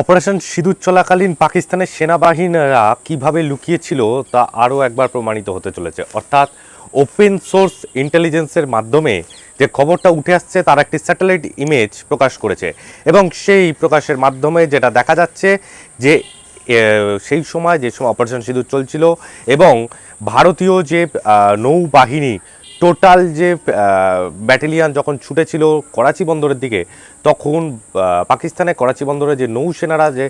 Operation সিঁদুর চলাকালীন পাকিস্তানের সেনাবাহিনীরা কীভাবে লুকিয়েছিল তা আরও একবার প্রমাণিত হতে চলেছে। অর্থাৎ ওপেন সোর্স ইন্টেলিজেন্সের মাধ্যমে যে খবরটা উঠে আসছে, তার একটি স্যাটেলাইট ইমেজ প্রকাশ করেছে। এবং সেই প্রকাশের মাধ্যমে যেটা দেখা যাচ্ছে যে সেই সময় যে সময় অপারেশন সিঁদুর চলছিল এবং ভারতীয় যে নৌবাহিনী টোটাল যে ব্যাটেলিয়ান যখন ছুটেছিল করাচি বন্দরের দিকে, তখন পাকিস্তানে করাচি বন্দরে যে নৌসেনারা যে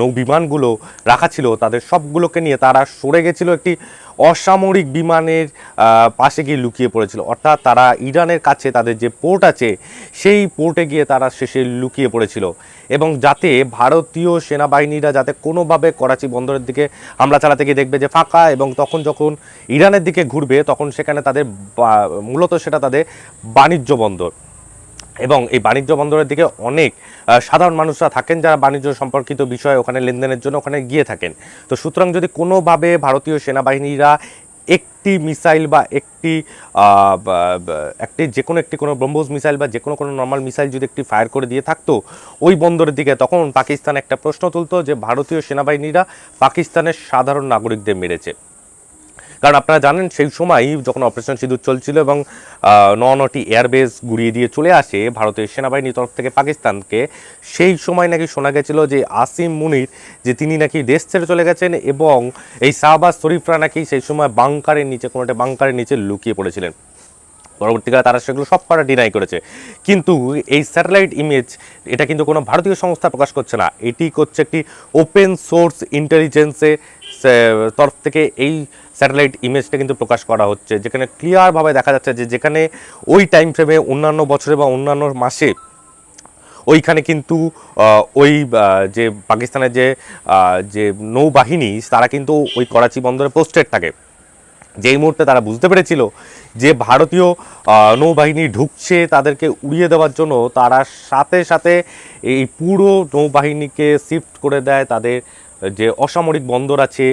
নৌ বিমানগুলো রাখা ছিল, তাদের সবগুলোকে নিয়ে তারা সরে গেছিল একটি অসামরিক বিমানের পাশে গিয়ে লুকিয়ে পড়েছিল। অর্থাৎ তারা ইরানের কাছে তাদের যে পোর্ট আছে, সেই পোর্টে গিয়ে তারা শেষে লুকিয়ে পড়েছিল। এবং যাতে ভারতীয় সেনাবাহিনীরা যাতে কোনোভাবে করাচি বন্দরের দিকে হামলা চালাতে গিয়ে দেখবে যে ফাঁকা এবং তখন যখন ইরানের দিকে ঘুরবে, তখন সেখানে তাদের মূলত সেটা তাদের বাণিজ্য বন্দর। এবং এই বাণিজ্য বন্দরের দিকে অনেক সাধারণ মানুষরা থাকেন যারা বাণিজ্য সম্পর্কিত বিষয়ে ওখানে লেনদেনের জন্য ওখানে গিয়ে থাকেন। তো সুতরাং যদি কোনোভাবে ভারতীয় সেনাবাহিনীরা একটি মিসাইল বা একটি একটি যে কোনো একটি কোনো ব্রহ্মোস মিসাইল বা যে কোনো কোনো নর্মাল মিসাইল যদি একটি ফায়ার করে দিয়ে থাকতো, ওই বন্দরের দিকে তখন পাকিস্তান একটা প্রশ্ন তুলতো যে ভারতীয় সেনাবাহিনীরা পাকিস্তানের সাধারণ নাগরিকদের মেরেছে। কারণ আপনারা জানেন সেই সময় যখন অপারেশন সিঁদুর চলছিল এবং ন নটি এয়ারবেস গুড়িয়ে দিয়ে চলে আসে ভারতের সেনাবাহিনীর তরফ থেকে পাকিস্তানকে, সেই সময় নাকি শোনা গেছিল যে আসিম মুনির, যে তিনি নাকি দেশ ছেড়ে চলে গেছেন এবং এই শাহবাজ শরীফরা নাকি সেই সময় বাংকারের নিচে, কোনো একটা বাংকারের নিচে লুকিয়ে পড়েছিলেন। পরবর্তীকালে তারা সেগুলো সব কটা ডিনাই করেছে। কিন্তু এই স্যাটেলাইট ইমেজ এটা কিন্তু কোনো ভারতীয় সংস্থা প্রকাশ করছে না। এটি করছে একটি ওপেন সোর্স ইন্টেলিজেন্সে তরফ থেকে এই স্যাটেলাইট ইমেজটা কিন্তু প্রকাশ করা হচ্ছে। যেখানে ক্লিয়ারভাবে দেখা যাচ্ছে যে যেখানে ওই টাইম ফ্রেমে অন্যান্য বছরে বা অন্যান্য মাসে ওইখানে কিন্তু ওই যে পাকিস্তানের যে যে নৌবাহিনী, তারা কিন্তু ওই করাচি বন্দরে পোস্টেড থাকে। যেই মুহূর্তে তারা বুঝতে পেরেছিল যে ভারতীয় নৌবাহিনী ঢুকছে তাদেরকে উড়িয়ে দেওয়ার জন্য, তারা সাথে সাথে এই পুরো নৌবাহিনীকে শিফট করে দেয় তাদের যে অসামরিক বন্দর আছে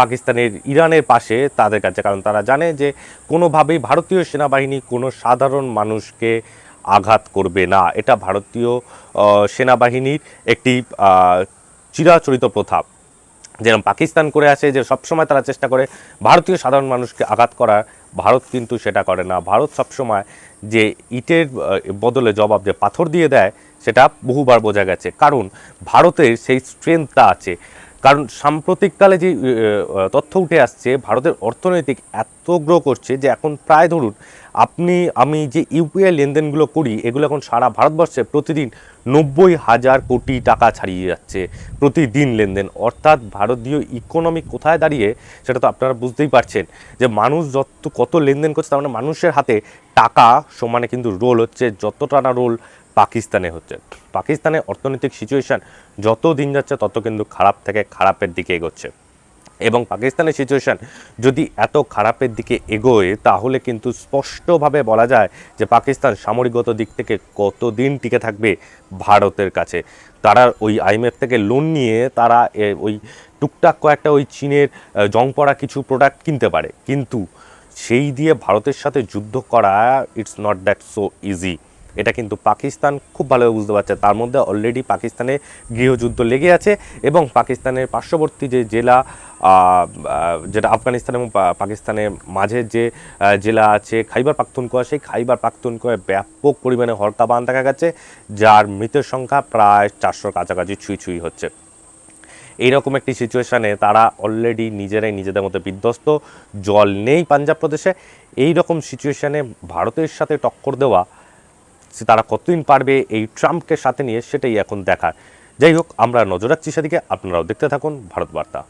পাকিস্তানের ইরানের পাশে তাদের কাছে। কারণ তারা জানে যে কোনোভাবেই ভারতীয় সেনাবাহিনী কোনো সাধারণ মানুষকে আঘাত করবে না। এটা ভারতীয় সেনাবাহিনীর একটি চিরাচরিত প্রথা। যেরকম পাকিস্তান করে আসে, যে সবসময় তারা চেষ্টা করে ভারতীয় সাধারণ মানুষকে আঘাত করার ভারত কিন্তু সেটা করে না। ভারত সবসময় যে ইটের বদলে জবাব যে পাথর দিয়ে দেয়, সেটা বহুবার বোঝা গেছে। কারণ ভারতের সেই স্ট্রেংথটা আছে। কারণ সাম্প্রতিককালে যে তথ্য উঠে আসছে, ভারতের অর্থনৈতিক এত গ্রো করছে যে এখন প্রায় ধরুন আপনি, আমি যে ইউপিআই লেনদেনগুলো করি, এগুলো এখন সারা ভারতবর্ষে প্রতিদিন নব্বই হাজার কোটি টাকা ছাড়িয়ে যাচ্ছে প্রতিদিন লেনদেন। অর্থাৎ ভারতীয় ইকোনমি কোথায় দাঁড়িয়ে, সেটা তো আপনারা বুঝতেই পারছেন যে মানুষ যত, কত লেনদেন করছে, তার মানে মানুষের হাতে টাকা সমানে কিন্তু রোল হচ্ছে, যতটা না রোল পাকিস্তানে হচ্ছে। পাকিস্তানের অর্থনৈতিক সিচুয়েশান যত দিন যাচ্ছে, তত কিন্তু খারাপ থেকে খারাপের দিকে এগোচ্ছে। এবং পাকিস্তানের সিচুয়েশান যদি এত খারাপের দিকে এগোয়, তাহলে কিন্তু স্পষ্টভাবে বলা যায় যে পাকিস্তান সামরিকগত দিক থেকে কতদিন টিকে থাকবে ভারতের কাছে। তারা ওই আইএমএফ থেকে লোন নিয়ে তারা ওই টুকটাক কয়েকটা ওই চীনের জং পড়া কিছু প্রোডাক্ট কিনতে পারে। কিন্তু সেই দিয়ে ভারতের সাথে যুদ্ধ করা it's not that so easy এটা কিন্তু পাকিস্তান খুব ভালোভাবে বুঝতে পারছে। তার মধ্যে অলরেডি পাকিস্তানে গৃহযুদ্ধ লেগে আছে এবং পাকিস্তানের পার্শ্ববর্তী যে জেলা যেটা আফগানিস্তান এবং পাকিস্তানের মাঝে যে জেলা আছে, খাইবার পাখতুনখোয়া, সেই খাইবার পাখতুনখোয়ায় ব্যাপক পরিমাণে হরকা বান দেখা গেছে, যার মৃতের সংখ্যা প্রায় চারশোর কাছাকাছি ছুঁই ছুঁই হচ্ছে। এইরকম একটি সিচুয়েশানে তারা অলরেডি নিজেরাই নিজেদের মধ্যে বিধ্বস্ত, জল নেই পাঞ্জাব প্রদেশে। এই রকম সিচুয়েশানে ভারতের সাথে টক্কর দেওয়া, সে তারা কতদিন পারবে এই ট্রাম্পকে সাথে নিয়ে সেটাই এখন দেখার। যাই হোক, আমরা নজর রাখছি সেদিকে। আপনারাও দেখতে থাকুন ভারত বার্তা।